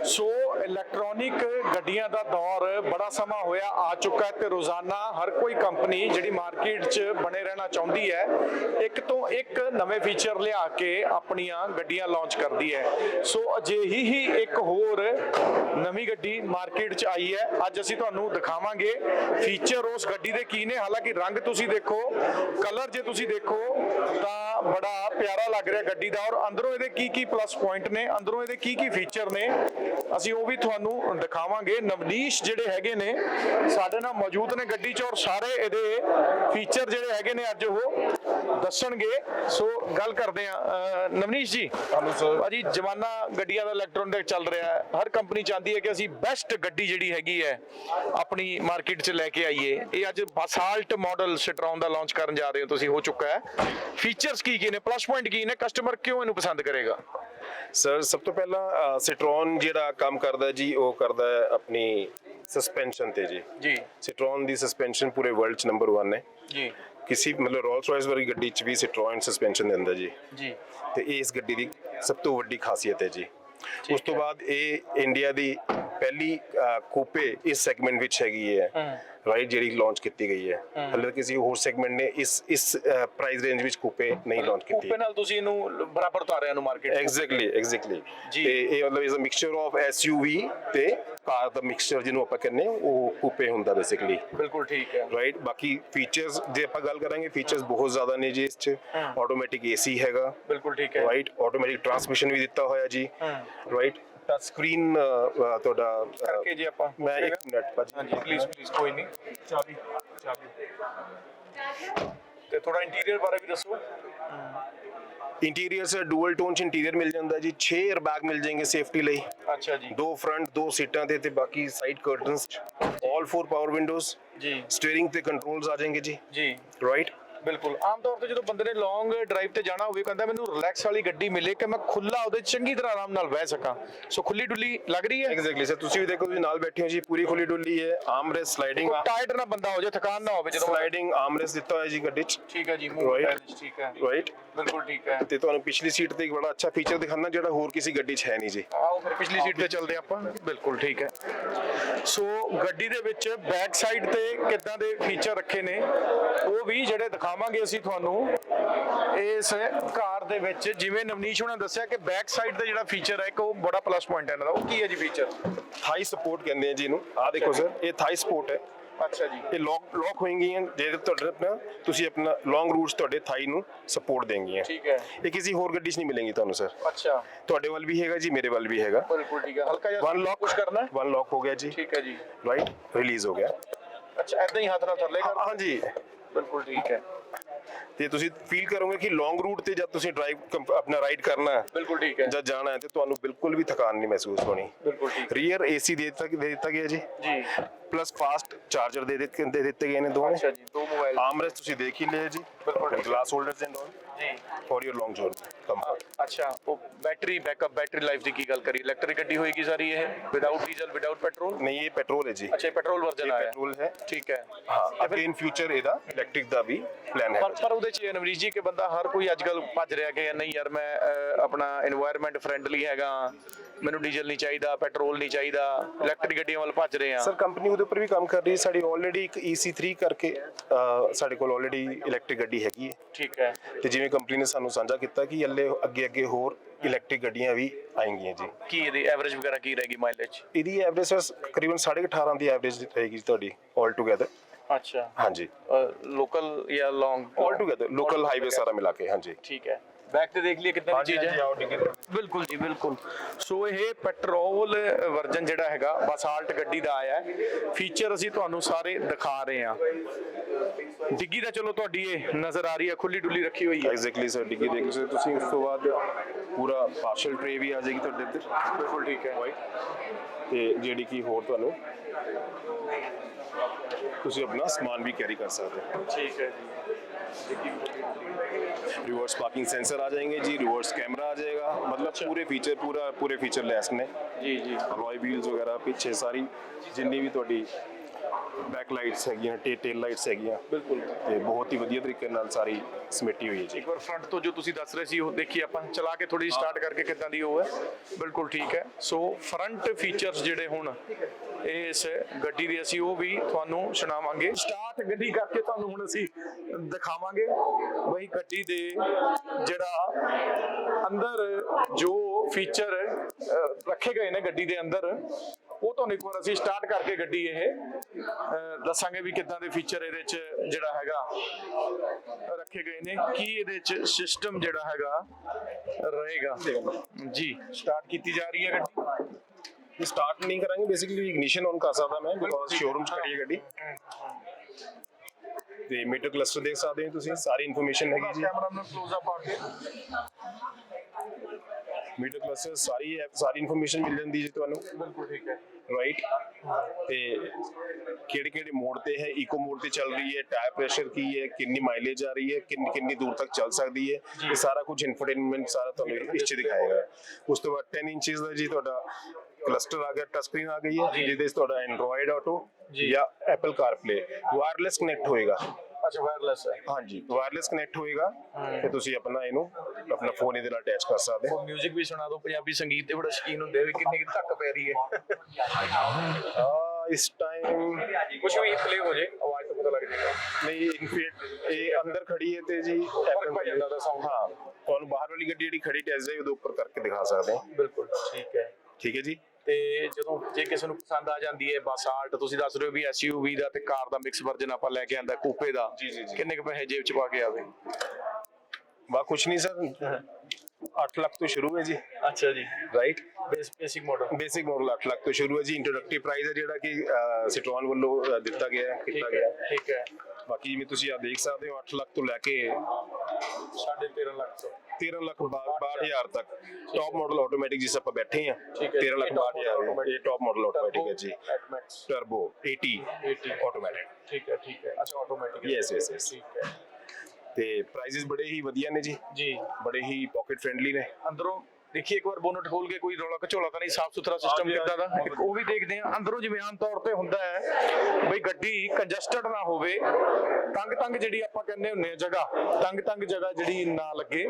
ਬੋਲ ਸੋ ਇਲੈਕਟ੍ਰੋਨਿਕ ਗੱਡੀਆਂ ਦਾ ਦੌਰ ਬੜਾ ਸਮਾਂ ਹੋਇਆ, ਆ ਚੁੱਕਾ ਹੈ ਤੇ ਰੋਜ਼ਾਨਾ ਹਰ ਕੋਈ ਕੰਪਨੀ ਜਿਹੜੀ ਮਾਰਕੀਟ 'ਚ ਬਣੇ ਰਹਿਣਾ ਚਾਹੁੰਦੀ ਹੈ, ਇੱਕ ਤੋਂ ਇੱਕ ਨਵੇਂ ਫੀਚਰ ਲਿਆ ਕੇ ਆਪਣੀਆਂ ਗੱਡੀਆਂ ਲਾਂਚ ਕਰਦੀ ਹੈ। ਸੋ ਅਜਿਹੀ ਹੀ ਇੱਕ ਹੋਰ ਨਵੀਂ ਗੱਡੀ ਮਾਰਕੀਟ 'ਚ ਆਈ ਹੈ। ਅੱਜ ਅਸੀਂ ਤੁਹਾਨੂੰ ਦਿਖਾਵਾਂਗੇ ਫੀਚਰ ਉਸ ਗੱਡੀ ਦੇ ਕੀ ਨੇ। ਹਾਲਾਂਕਿ ਰੰਗ ਤੁਸੀਂ ਦੇਖੋ ਕਲਰ ਜੇ ਤੁਸੀਂ ਦੇਖੋ, ਤਾਂ ਬੜਾ ਪਿਆਰਾ ਲੱਗ ਰਿਹਾ ਗੱਡੀ ਦਾ। ਔਰ ਅੰਦਰੋਂ ਇਹਦੇ ਕੀ ਕੀ ਪਲੱਸ ਪੁਆਇੰਟ ਨੇ, ਅੰਦਰੋਂ ਇਹਦੇ ਕੀ ਕੀ ਫੀਚਰ ਨੇ, ਅਸੀਂ ਉਹ ਵੀ ਤੁਹਾਨੂੰ ਦਿਖਾਵਾਂਗੇ। ਨਵਨੀਸ਼ ਜਿਹੜੇ ਹੈਗੇ ਨੇ ਸਾਡੇ ਨਾਲ ਮੌਜੂਦ ਨੇ ਗੱਡੀ 'ਚ ਔਰ ਸਾਰੇ ਇਹਦੇ ਫੀਚਰ ਜਿਹੜੇ ਹੈਗੇ ਨੇ ਅੱਜ ਉਹ ਦੱਸਣਗੇ। ਸੋ ਗੱਲ ਕਰਦੇ ਆ ਨਵਨੀਸ਼ ਜੀ ਹਲੋ ਸਰ। ਭਾਜੀ ਜਮਾਨਾ ਗੱਡੀਆਂ ਦਾ ਇਲੈਕਟ੍ਰੋਨਿਕ ਚੱਲ ਰਿਹਾ ਹੈ। ਹਰ ਕੰਪਨੀ ਚਾਹੁੰਦੀ ਹੈ ਕਿ ਅਸੀਂ ਬੈਸਟ ਗੱਡੀ ਜਿਹੜੀ ਹੈਗੀ ਹੈ ਆਪਣੀ ਮਾਰਕੀਟ 'ਚ ਲੈ ਕੇ ਆਈਏ। ਇਹ ਅੱਜ ਬਸਾਲਟ ਮਾਡਲ ਸਿਟਰੋਨ ਦਾ ਲਾਂਚ ਕਰਨ ਜਾ ਰਹੇ ਹੋ ਤੁਸੀਂ ਹੋ ਚੁੱਕਾ ਹੈ। ਫੀਚਰਸ ਕੀ ਕੀ ਨੇ? ਪਲੱਸ ਪੁਆਇੰਟ ਕੀ ਨੇ? ਕਸਟਮਰ ਕਿਉਂ ਇਹਨੂੰ ਪਸੰਦ ਕਰੇਗਾ? ਸਰ ਸਭ ਤੋਂ ਪਹਿਲਾਂ ਸਿਟਰੋਨ ਜਿਹੜਾ ਕੰਮ ਕਰਦਾ ਜੀ ਉਹ ਕਰਦਾ ਹੈ ਆਪਣੀ ਸਸਪੈਂਸ਼ਨ ਤੇ ਜੀ। ਜੀ। ਸਿਟਰੋਨ ਦੀ ਸਸਪੈਂਸ਼ਨ ਪੂਰੇ ਵਰਲਡ 'ਚ ਨੰਬਰ 1 ਹੈ। ਜੀ। ਕਿਸੇ ਮਤਲਬ ਰੋਲਸ ਰਾਇਸ ਵਰਗੀ ਗੱਡੀ 'ਚ ਵੀ ਸਿਟਰੋਨ ਸਸਪੈਂਸ਼ਨ ਦਿੰਦਾ ਜੀ। ਜੀ। ਤੇ ਇਹ ਇਸ ਗੱਡੀ ਦੀ ਸਭ ਤੋਂ ਵੱਡੀ ਖਾਸੀਅਤ ਹੈ ਜੀ। ਉਸ ਤੋਂ ਬਾਅਦ ਇਹ ਇੰਡੀਆ ਦੀ ਪਹਿਲੀ ਕੂਪੇ ਇਸ ਸੈਗਮੈਂਟ ਵਿੱਚ ਹੈਗੀ ਹੈ। ਰਾਈਟ ਜਿਹੜੀ ਲਾਂਚ ਕੀਤੀ ਗਈ ਹੈ। ਹਾਲੇ ਕਿਸੇ ਹੋਰ ਸੈਗਮੈਂਟ ਨੇ ਇਸ ਇਸ ਪ੍ਰਾਈਸ ਰੇਂਜ ਵਿੱਚ ਕੂਪੇ ਨਹੀਂ ਲਾਂਚ ਕੀਤੀ। ਕੂਪੇ ਨਾਲ ਤੁਸੀਂ ਇਹਨੂੰ ਬਰਾਬਰ ਉਤਾਰਿਆ ਨੂੰ ਮਾਰਕੀਟ ਐਗਜ਼ੈਕਟਲੀ ਐਗਜ਼ੈਕਟਲੀ। ਤੇ ਇਹ ਮਤਲਬ is a mixture of SUV ਤੇ ਕਾਰ ਦਾ ਮਿਕਸਚਰ ਜਿਹਨੂੰ ਆਪਾਂ ਕਹਿੰਦੇ ਉਹ ਕੂਪੇ ਹੁੰਦਾ ਬੇਸਿਕਲੀ ਬਿਲਕੁਲ ਠੀਕ ਹੈ। ਰਾਈਟ ਬਾਕੀ ਫੀਚਰਸ ਜੇ ਆਪਾਂ ਗੱਲ ਕਰਾਂਗੇ ਫੀਚਰਸ ਬਹੁਤ ਜ਼ਿਆਦਾ ਨੇ ਜੀ ਇਸ ਚ। ਆਟੋਮੈਟਿਕ ਏਸੀ ਹੈਗਾ। ਬਿਲਕੁਲ ਠੀਕ ਹੈ। ਰਾਈਟ ਆਟੋਮੈਟਿਕ ਟਰਾਂਸਮਿਸ਼ਨ ਵੀ ਦਿੱਤਾ ਹੋਇਆ ਜੀ। ਰਾਈਟ ਟੱਚ ਸਕਰੀਨ ਤੁਹਾਡਾ ਅ, ਕਰਕੇ ਜੇ ਆਪਾਂ ਮੈਂ ਇੱਕ ਮਿੰਟ ਭਾਜੀ ਹਾਂਜੀ ਪਲੀਜ਼ ਪਲੀਜ਼ ਕੋਈ ਨਹੀਂ ਚਾਬੀ ਚਾਬੀ ਤੇ ਥੋੜਾ ਇੰਟੀਰੀਅਰ ਬਾਰੇ ਵੀ ਦੱਸੋ ਇੰਟੀਰੀਅਰ ਸੇ ਡੂਅਲ ਟੋਨ ਚ ਇੰਟੀਰੀਅਰ ਮਿਲ ਜਾਂਦਾ ਜੀ 6 에ਅਰ ਬੈਗ ਮਿਲ ਜਾਣਗੇ ਸੇਫਟੀ ਲਈ ਅੱਛਾ ਜੀ ਦੋ ਫਰੰਟ ਦੋ ਸੀਟਾਂ ਤੇ ਤੇ ਬਾਕੀ side curtains all four power windows ਜੀ ਸਟੀਅਰਿੰਗ ਤੇ ਕੰਟਰੋਲਸ ਆ ਜਾਣਗੇ ਜੀ ਜੀ ਰਾਈਟ ਬਿਲਕੁਲ। ਆਮ ਤੌਰ ਤੇ ਜਦੋਂ ਬੰਦੇ ਨੇ ਲੌਂਗ ਡਰਾਈਵ ਤੇ ਜਾਣਾ ਹੋਵੇ ਕਹਿੰਦਾ ਮੈਨੂੰ ਰਿਲੈਕਸ ਵਾਲੀ ਗੱਡੀ ਮਿਲੇ ਕਿ ਮੈਂ ਖੁੱਲਾ ਉਹਦੇ ਚੰਗੀ ਤਰ੍ਹਾਂ ਆਰਾਮ ਨਾਲ ਬਹਿ ਸਕਾਂ। ਸੋ ਖੁੱਲੀ ਡੁੱਲੀ ਲੱਗ ਰਹੀ ਹੈ? ਐਗਜ਼ੈਕਟਲੀ ਸਰ ਤੁਸੀਂ ਵੀ ਦੇਖੋ ਤੁਸੀਂ ਨਾਲ ਬੈਠੇ ਹੋ ਜੀ ਪੂਰੀ ਖੁੱਲੀ ਡੁੱਲੀ ਹੈ ਆਰਮਰੈਸਟ ਸਲਾਈਡਿੰਗ ਟਾਇਟ ਨਾ ਬੰਦਾ ਹੋ ਜਾਏ ਥਕਾਨ ਨਾ ਹੋਵੇ ਜਦੋਂ ਸਲਾਈਡਿੰਗ ਆਰਮਰੈਸਟ ਦਿੱਤਾ ਹੋਇਆ ਜੀ ਗੱਡੀ 'ਚ। ਠੀਕ ਹੈ ਜੀ ਮੂਵ. ਠੀਕ ਹੈ। ਰਾਈਟ ਬਿਲਕੁਲ ਠੀਕ ਹੈ। ਤੇ ਤੁਹਾਨੂੰ ਪਿਛਲੀ ਸੀਟ ਤੇ ਇੱਕ ਬੜਾ ਅੱਛਾ ਫੀਚਰ ਦਿਖਾਣਾ ਜਿਹੜਾ ਹੋਰ ਕਿਸੇ ਗੱਡੀ 'ਚ ਹੈ ਨਹੀਂ ਜੀ। ਆਓ ਫਿਰ ਪਿਛਲੀ ਸੀਟ ਤੇ ਚੱਲਦੇ ਆਪਾਂ। ਬਿਲਕੁਲ ਠੀਕ ਹੈ। ਸੋ ਗੱਡੀ ਦੇ ਵਿੱਚ ਬੈਕ ਸਾਈਡ ਤੇ ਕਿੱਦਾਂ ਦੇ ਫੀਚਰ ਰੱਖੇ ਨੇ ਉਹ ਵੀ ਜਿਹੜੇ ਦਿਖਾਵਾਂਗੇ ਅਸੀਂ ਤੁਹਾਨੂੰ ਇਸ ਕਾਰ ਦੇ ਵਿੱਚ। ਜਿਵੇਂ ਨਵਨੀਸ਼ ਹੋਣਾ ਦੱਸਿਆ ਕਿ ਬੈਕ ਸਾਈਡ ਦਾ ਜਿਹੜਾ ਫੀਚਰ ਹੈ ਇੱਕ ਉਹ ਬੜਾ ਪਲੱਸ ਪੁਆਇੰਟ ਹੈ ਇਹਨਾਂ ਦਾ। ਉਹ ਕੀ ਹੈ ਜੀ ਫੀਚਰ ਥਾਈ ਸਪੋਰਟ ਕਹਿੰਦੇ ਆ ਜੀ ਇਹਨੂੰ। ਆ ਦੇਖੋ ਸਰ ਇਹ ਥਾਈ ਸਪੋਰਟ ਹੈ। ਅੱਛਾ ਜੀ। ਇਹ ਲੌਕ ਲੌਕ ਹੋਏਗੀਆਂ ਜੇ ਤੁਹਾਡੇ ਆਪਣਾ ਤੁਸੀਂ ਆਪਣਾ ਲੌਂਗ ਰੂਟਸ ਤੁਹਾਡੇ ਥਾਈ ਨੂੰ ਸਪੋਰਟ ਦੇਣਗੀਆਂ। ਠੀਕ ਹੈ। ਇਹ ਕਿਸੇ ਹੋਰ ਗੱਡੀ 'ਚ ਨਹੀਂ ਮਿਲੇਗੀ ਤੁਹਾਨੂੰ ਸਰ ਅੱਛਾ। ਤੁਹਾਡੇ ਵੱਲ ਵੀ ਹੈਗਾ ਜੀ ਮੇਰੇ ਵੱਲ ਵੀ ਹੈਗਾ। ਬਿਲਕੁਲ ਠੀਕ ਹੈ। ਹਲਕਾ ਜਿਹਾ ਵਨ ਲੌਕ ਕੁਝ ਕਰਨਾ ਹੈ? ਵਨ ਲੌਕ ਹੋ ਗਿਆ ਜੀ। ਠੀਕ ਹੈ ਜੀ। ਰਾਈਟ ਰਿਲੀਜ਼ ਹੋ ਗਿਆ। ਅੱਛਾ ਐਦਾਂ ਹੀ ਹੱਥ ਨਾਲ ਥੱਲੇ ਕਰ ਹਾਂਜੀ ਬਿਲਕੁਲ ਠੀਕ ਹੈ। ਤੇ ਤੁਸੀਂ ਫੀਲ ਕਰੋਗੇ ਕਿ ਲੌਂਗ ਰੂਟ ਤੇ ਜਦ ਤੁਸੀਂ ਡਰਾਈਵ ਆਪਣਾ ਰਾਈਡ ਕਰਨਾ ਹੈ ਬਿਲਕੁਲ ਠੀਕ ਹੈ। ਜਦ ਜਾਣਾ ਹੈ ਤੇ ਤੁਹਾਨੂੰ ਬਿਲਕੁਲ ਵੀ ਥਕਾਨ ਨਹੀਂ ਮਹਿਸੂਸ ਹੋਣੀ। ਬਿਲਕੁਲ ਠੀਕ ਰੀਅਰ ਏਸੀ ਦੇ ਦਿੱਤਾ ਦੇ ਦਿੱਤਾ ਗਿਆ ਜੀ? ਜੀ। ਪਲੱਸ ਫਾਸਟ ਚਾਰਜਰ ਦੇ ਦਿੱਤੇ ਗਏ ਨੇ ਦੋਵੇਂ। ਅੱਛਾ ਜੀ ਦੋ ਮੋਬਾਈਲ ਆਰਮਰੈਸਟ ਤੁਸੀਂ ਦੇਖ ਹੀ ਲਿਆ ਜੀ। ਬਿਲਕੁਲ। ਗਲਾਸ ਹੋਲਡਰਸ ਐਂਡ ਆਲ ਜੀ। ਫॉर ਲੌਂਗ ਜਰਨੀ ਕੰਫਰਟ ਅੱਛਾ ਉਹ ਬੈਟਰੀ ਬੈਕਅਪ ਬੈਟਰੀ ਲਾਈਫ ਦੀ ਕੀ ਗੱਲ ਕਰੀ ਇਲੈਕਟ੍ਰਿਕ ਗੱਡੀ ਹੋਏਗੀ ਸਾਰੀ ਇਹ? ਵਿਦਆਊਟ ਡੀਜ਼ਲ ਵਿਦਆਊਟ ਪੈਟਰੋਲ नहीं ये पेट्रोल है जी अच्छा ये पेट्रोल वर्जन ये आया पेट्रोल ਠੀਕ ਹੈ। हाँ ਤੇ आगे ਇਹਦਾ ਇਲੈਕਟ੍ਰਿਕ ਦਾ ਵੀ ਪਲਾਨ ਹੈ। ਪਰ ਪਰ ਉਹਦੇ ਚ ਅਨਵਰੀਤ ਜੀ ਕਿ ਬੰਦਾ ਹਰ ਕੋਈ ਅੱਜ ਕੱਲ ਭੱਜ ਰਿਹਾ ਕਿ ਨਹੀਂ ਯਾਰ ਮੈਂ ਆਪਣਾ এনवायरमेंट ਫ੍ਰੈਂਡਲੀ ਹੈਗਾ। ਮੈਨੂੰ ਡੀਜ਼ਲ ਨਹੀਂ ਚਾਹੀਦਾ ਪੈਟਰੋਲ ਨਹੀਂ ਚਾਹੀਦਾ ਇਲੈਕਟ੍ਰਿਕ ਗੱਡੀਆਂ ਵੱਲ ਭੱਜ ਰਹੇ ਆ ਸਰ ਕੰਪਨੀ ਉਹਦੇ ਉੱਪਰ ਵੀ ਕੰਮ ਕਰ ਰਹੀ ਹੈ। ਸਾਡੀ ਆਲਰੇਡੀ ਇੱਕ EC3 ਕਰਕੇ ਅਹ, ਸਾਡੇ ਕੋਲ ਆਲਰੇਡੀ ਇਲੈਕਟ੍ਰਿਕ ਗੱਡੀ ਹੈਗੀ ਹੈ। ਠੀਕ ਹੈ। ਤੇ ਜਿਵੇਂ ਕੰਪਨੀ ਨੇ ਸਾਨੂੰ ਸਾਂਝਾ ਕੀਤਾ ਕਿ ਹੱਲੇ ਅੱਗੇ ਅੱਗੇ ਹੋਰ ਇਲੈਕਟ੍ਰਿਕ ਗੱਡੀਆਂ ਵੀ ਆਏਗੀਆਂ ਜੀ। ਕੀ ਇਹਦੀ ਐਵਰੇਜ ਵਗੈਰਾ ਕੀ ਰਹੇਗੀ ਮਾਈਲੇਜ ਇਹਦੀ ਐਵਰੇਜ ਸਰ ਕਰੀਬਨ 18.5 ਦੀ ਐਵਰੇਜ ਰਹੇਗੀ ਤੁਹਾਡੀ ਆਲ ਟੂਗੇਦਰ ਅੱਛਾ। ਹਾਂਜੀ। ਲੋਕਲ ਜਾਂ long altogether local highway ਸਾਰਾ ਮਿਲਾ ਕੇ ਹਾਂਜੀ। ਠੀਕ ਹੈ। ਬੈਕ ਤੇ ਦੇਖ ਲਈਏ ਕਿੱਦਾਂ ਦੀ ਚੀਜ਼ ਹੈ। ਆਓ ਡਿੱਗੀ ਬਿਲਕੁਲ ਜੀ ਬਿਲਕੁਲ। ਸੋ ਇਹ ਪੈਟਰੋਲ ਵਰਜਨ ਜਿਹੜਾ ਹੈਗਾ ਬਸਾਲਟ ਗੱਡੀ ਦਾ ਆਇਆ ਹੈ। ਫੀਚਰ ਅਸੀਂ ਤੁਹਾਨੂੰ ਸਾਰੇ ਦਿਖਾ ਰਹੇ ਹਾਂ। ਡਿੱਗੀ ਦਾ ਚਲੋ ਤੁਹਾਡੀ ਇਹ ਨਜ਼ਰ ਆ ਰਹੀ ਹੈ ਖੁੱਲੀ ਡੁੱਲੀ ਰੱਖੀ ਹੋਈ ਹੈ। ਐਗਜ਼ੈਕਟਲੀ ਸਰ ਡਿੱਗੀ ਦੇਖ ਲਓ। ਤੁਸੀਂ ਉਸ ਤੋਂ ਬਾਅਦ ਪੂਰਾ ਪਾਰਸ਼ਲ ਟ੍ਰੇ ਵੀ ਆ ਜਾਏਗੀ ਤੁਹਾਡੇ ਇੱਧਰ ਬਿਲਕੁਲ ਠੀਕ ਹੈ। ਤੇ ਜਿਹੜੀ ਕੀ ਹੋਰ ਤੁਹਾਨੂੰ ਤੁਸੀਂ ਆਪਣਾ ਸਮਾਨ ਵੀ ਕੈਰੀ ਕਰ ਸਕਦੇ ਹੋ। ਠੀਕ ਹੈ ਜੀ। रिवर्स पार्किंग सेंसर आ जाएँगे जी रिवर्स कैमरा आ जाएगा। मतलब अच्छा। पूरे फीचर पूरा पूरे फीचर लैस में। जी जी। रॉय व्हील्स वगैरह पीछे सारी जिन्नी भी थोड़ी ਬੈਕ ਲਾਈਟਸ ਹੈਗੀਆਂ ਟੇ ਟੇਲ ਲਾਈਟਸ ਹੈਗੀਆਂ। ਬਿਲਕੁਲ। ਤੇ ਬਹੁਤ ਹੀ ਵਧੀਆ ਤਰੀਕੇ ਨਾਲ ਸਾਰੀ ਸਮਿੱਟੀ ਹੋਈ ਹੈ ਜੀ। ਇੱਕ ਵਾਰ ਫਰੰਟ ਤੋਂ ਜੋ ਤੁਸੀਂ ਦੱਸ ਰਹੇ ਸੀ ਉਹ ਦੇਖੀ ਆਪਾਂ ਚਲਾ ਕੇ ਥੋੜੀ ਸਟਾਰਟ ਕਰਕੇ ਕਿੱਦਾਂ ਦੀ ਉਹ ਹੈ। ਬਿਲਕੁਲ ਠੀਕ ਹੈ। ਸੋ ਫਰੰਟ ਫੀਚਰਸ ਜਿਹੜੇ ਹੁਣ ਇਸ ਗੱਡੀ ਦੇ ਅਸੀਂ ਉਹ ਵੀ ਤੁਹਾਨੂੰ ਸੁਣਾਵਾਂਗੇ। ਸਟਾਰਟ ਗੱਡੀ ਕਰਕੇ ਤੁਹਾਨੂੰ ਹੁਣ ਅਸੀਂ ਦਿਖਾਵਾਂਗੇ। ਬਈ ਗੱਡੀ ਦੇ ਜਿਹੜਾ ਅੰਦਰ ਜੋ ਫੀਚਰ ਰੱਖੇ ਗਏ ਨੇ ਗੱਡੀ ਦੇ ਅੰਦਰ ਉਹ ਤੁਹਾਨੂੰ ਇੱਕ ਵਾਰ ਅਸੀਂ ਸਟਾਰਟ ਕਰਕੇ ਗੱਡੀ ਇਹ ਦੱਸਾਂਗੇ ਵੀ ਕਿੱਦਾਂ ਦੇ ਫੀਚਰ ਇਹਦੇ ਚ ਜਿਹੜਾ ਹੈਗਾ ਰੱਖੇ ਗਏ ਨੇ ਕੀ ਇਹਦੇ ਚ ਸਿਸਟਮ ਜਿਹੜਾ ਹੈਗਾ ਰਹੇਗਾ। ਜੀ ਸਟਾਰਟ ਕੀਤੀ ਜਾ ਰਹੀ ਹੈ ਗੱਡੀ। ਇਹ ਸਟਾਰਟ ਨਹੀਂ ਕਰਾਂਗੇ ਬੇਸਿਕਲੀ ਇਗਨੀਸ਼ਨ ਔਨ ਕਰ ਸਕਦਾ ਮੈਂ ਬਿਕੋਜ਼ ਸ਼ੋਰੂਮ 'ਚ ਖੜੀ ਹੈ ਗੱਡੀ। ਤੇ ਮੀਟਰ ਕਲਸਟਰ ਦੇਖ ਸਕਦੇ ਹੋ ਤੁਸੀਂ ਸਾਰੀ ਇਨਫੋਰਮੇਸ਼ਨ ਹੈਗੀ ਜੀ। ਕੈਮਰਾ ਨੂੰ ক্লোਜ਼ ਅਪ ਆ ਕੇ ਮੀਟਰ ਕਲਸਟਰ ਸਾਰੀ ਸਾਰੀ ਇਨਫੋਰਮੇਸ਼ਨ ਮਿਲ ਜਾਂਦੀ ਜੀ ਤੁਹਾਨੂੰ। ਬਿਲਕੁਲ ਠੀਕ ਹੈ। ਰਾਈਟ ਤੇ ਕਿਹੜੇ ਕਿਹੜੇ ਮੋਡ ਤੇ ਹੈ ਇਕੋ ਮੋਡ ਤੇ ਚੱਲ ਰਹੀ ਹੈ ਟਾਇਰ ਪ੍ਰੈਸ਼ਰ ਕੀ ਹੈ ਕਿੰਨੀ ਮਾਈਲੇਜ ਆ ਰਹੀ ਹੈ ਕਿੰਨੀ ਕਿੰਨੀ ਦੂਰ ਤੱਕ ਚੱਲ ਸਕਦੀ ਹੈ ਇਹ ਸਾਰਾ ਕੁਝ ਇਨਫੋਟੇਨਮੈਂਟ ਸਾਰਾ ਤੁਹਾਨੂੰ ਇਸ ਚ ਦਿਖਾਏਗਾ ਉਸ ਤੋਂ ਬਾਅਦ 10 ਇੰਚਸ ਦਾ ਜੀ ਤੁਹਾਡਾ ਕਲਸਟਰ ਆ ਗਿਆ ਟਚ ਸਕਰੀਨ ਆ ਗਈ ਹੈ ਜਿਹਦੇ ਵਿੱਚ ਤੁਹਾਡਾ ਐਂਡਰੋਇਡ ਆਟੋ ਜਾਂ ਐਪਲ CarPlay ਵਾਇਰਲੈਸ ਕਨੈਕਟ ਹੋਏਗਾ ਅੱਛਾ ਵਾਇਰਲੈਸ ਹੈ। ਹਾਂਜੀ। ਵਾਇਰਲੈਸ ਕਨੈਕਟ ਹੋਏਗਾ ਤੇ ਤੁਸੀਂ ਆਪਣਾ ਇਹਨੂੰ ਆਪਣਾ ਫੋਨ ਇਹਦੇ ਨਾਲ ਅਟੈਚ ਕਰ ਸਕਦੇ ਹੋ। ਉਹ 뮤직 ਵੀ ਸੁਣਾ ਦਿਓ ਪੰਜਾਬੀ ਸੰਗੀਤ ਦੇ ਬੜਾ ਸ਼ੌਕੀਨ ਹੁੰਦੇ ਵੀ ਕਿੰਨੀ ਕੁ ਧੱਕ ਪੈ ਰਹੀ ਹੈ। ਆ ਇਸ ਟਾਈਮ ਕੁਝ ਵੀ ਪਲੇ ਹੋ ਜੇ ਆਵਾਜ਼ ਤੋਂ ਪਤਾ ਲੱਗ ਜਾਏਗਾ। ਨਹੀਂ ਇਨਫੈਕਟ ਇਹ ਅੰਦਰ ਖੜੀ ਹੈ ਤੇ ਜੀ ਫ਼ਰਕ ਪੈ ਜਾਂਦਾ ਉਹਦਾ sound। ਹਾਂ ਤੁਹਾਨੂੰ ਬਾਹਰ ਵਾਲੀ ਗੱਡੀ ਜਿਹੜੀ ਖੜੀ ਟੈਸਟ ਹੈ ਉਹਦੇ ਉੱਪਰ ਕਰਕੇ ਦਿਖਾ ਸਕਦੇ ਹਾਂ। ਬਿਲਕੁਲ ਠੀਕ ਹੈ। ਠੀਕ ਹੈ ਜੀ। ਤੇ ਜਦੋਂ ਜੇ ਕਿਸੇ ਨੂੰ ਪਸੰਦ ਆ ਜਾਂਦੀ ਹੈ ਬੱਸ ਆਲਟ ਤੁਸੀਂ ਦੱਸ ਰਹੇ ਹੋ ਵੀ ਐਸਯੂਵੀ ਦਾ ਤੇ ਕਾਰ ਦਾ ਮਿਕਸ ਵਰਜਨ ਆਪਾਂ ਲੈ ਕੇ ਆਂਦਾ ਕੂਪੇ ਦਾ। ਕਿੰਨੇ ਕੁ ਪੈਸੇ ਜੇਬ ਚ ਪਾ ਕੇ ਆਵੇ? ਬਾ ਕੁਛ ਨਹੀਂ ਸਰ। 8 ਲੱਖ ਤੋਂ ਸ਼ੁਰੂ ਹੈ ਜੀ। ਅੱਛਾ ਜੀ। Right base basic model basic model 8 lakh ਤੋਂ ਸ਼ੁਰੂ ਹੈ ਜੀ। ਇੰਟਰੋਡਕਟਰੀ ਪ੍ਰਾਈਸ ਹੈ ਜਿਹੜਾ ਕਿ ਸਿਟਰੋਨ ਵੱਲੋਂ ਦਿੱਤਾ ਗਿਆ ਹੈ, ਕੀਤਾ ਗਿਆ। ਠੀਕ ਹੈ। ਬਾਕੀ ਜਿਵੇਂ ਤੁਸੀਂ ਆ ਦੇਖ ਸਕਦੇ ਹੋ 8 ਲੱਖ ਤੋਂ ਲੈ ਕੇ 13.5 ਲੱਖ ਤੋਂ। 13 ਲੱਖ 62000 ਤੱਕ। ਟੌਪ ਮਾਡਲ ਆਟੋਮੈਟਿਕ ਜਿਸ ਆਪਾਂ ਬੈਠੇ ਆ ਠੀਕ ਹੈ। 13 ਲੱਖ ਇਹ top model 62000 ਇਹ ਟੌਪ ਮਾਡਲ ਆਟੋਮੈਟਿਕ ਹੈ ਜੀ। ਐਟਮੈਕਸ ਟਰਬੋ 80 80 ਆਟੋਮੈਟਿਕ ਠੀਕ ਹੈ ਠੀਕ ਹੈ। ਅੱਛਾ ਆਟੋਮੈਟਿਕ Yes, yes, yes. ਠੀਕ ਹੈ। ਤੇ ਪ੍ਰਾਈਸਿਸ ਬੜੇ ਹੀ ਵਧੀਆ ਨੇ ਜੀ। ਜੀ। ਬੜੇ ਹੀ ਪਾਕਟ ਫ੍ਰੈਂਡਲੀ ਨੇ। ਅੰਦਰੋਂ ਦੇਖੀਏ ਇੱਕ ਵਾਰ ਬੋਨਟ ਖੋਲ ਕੇ ਕੋਈ ਰੌਲਾ ਘਚੋਲਾ ਤਾਂ ਨਹੀਂ ਸਾਫ਼ ਸੁਥਰਾ ਸਿਸਟਮ ਕਿੱਦਾਂ ਦਾ? ਇੱਕ ਉਹ ਵੀ ਦੇਖਦੇ ਆ ਅੰਦਰੋਂ ਜਿਵੇਂ ਆਮ ਤੌਰ ਤੇ ਹੁੰਦਾ ਹੈ ਬਈ ਗੱਡੀ ਕੰਜਸਟਡ ਨਾ ਹੋਵੇ ਤੰਗ ਤੰਗ ਜਿਹੜੀ ਆਪਾਂ ਕਹਿੰਦੇ ਹੁੰਨੇ ਆ ਜਗ੍ਹਾ ਤੰਗ ਤੰਗ ਜਗ੍ਹਾ ਜਿਹੜੀ ਨਾ ਲੱਗੇ।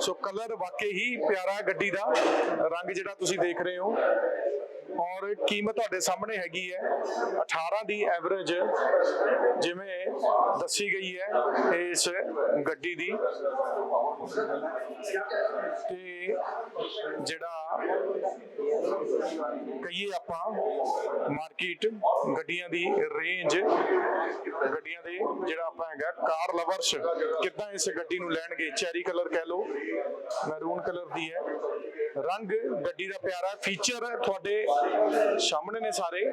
ਸੋ ਕਲਰ ਵਾਕਈ ਹੀ ਪਿਆਰਾ ਗੱਡੀ ਦਾ ਰੰਗ ਜਿਹੜਾ ਤੁਸੀਂ ਦੇਖ ਰਹੇ ਹੋ। ਔਰ ਕੀਮਤ ਤੁਹਾਡੇ ਸਾਹਮਣੇ ਹੈਗੀ ਹੈ। 18 ਦੀ ਐਵਰੇਜ ਜਿਵੇਂ ਦੱਸੀ ਗਈ ਹੈ ਇਸ ਗੱਡੀ ਦੀ। ਤੇ ਜਿਹੜਾ ਕਹੀਏ ਆਪਾਂ ਮਾਰਕੀਟ ਗੱਡੀਆਂ ਦੀ ਰੇਂਜ ਗੱਡੀਆਂ ਦੇ ਜਿਹੜਾ ਆਪਾਂ ਹੈਗਾ ਕਾਰ ਲਵਰਸ ਕਿੱਦਾਂ ਇਸ ਗੱਡੀ ਨੂੰ ਲੈਣਗੇ। ਚੈਰੀ ਕਲਰ ਕਹਿ ਲਓ ਮੈਰੂਨ ਕਲਰ ਦੀ ਹੈ। ਰੰਗ, ਗੱਡੀ ਦਾ ਪਿਆਰਾ ਫੀਚਰ ਤੁਹਾਡੇ ਸਾਹਮਣੇ ਨੇ ਸਾਰੇ।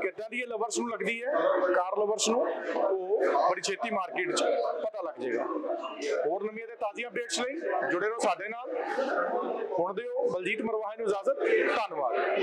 ਕਿੱਦਾਂ ਦੀ ਇਹ ਲਵਰਸ ਨੂੰ ਲੱਗਦੀ ਹੈ? ਕਾਰ ਲਵਰਸ ਨੂੰ, ਉਹ ਬੜੀ ਛੇਤੀ ਮਾਰਕੀਟ 'ਚ ਪਤਾ ਲੱਗ ਜਾਏਗਾ। ਹੋਰ ਨਵੀਆਂ ਤੇ ਤਾਜ਼ੀਆਂ ਅਪਡੇਟਸ ਲਈ ਜੁੜੇ ਰਹੋ ਸਾਡੇ ਨਾਲ। ਹੁਣ ਦਿਓ ਬਲਜੀਤ ਮਰਵਾਹੇ ਨੂੰ ਇਜਾਜ਼ਤ, ਧੰਨਵਾਦ।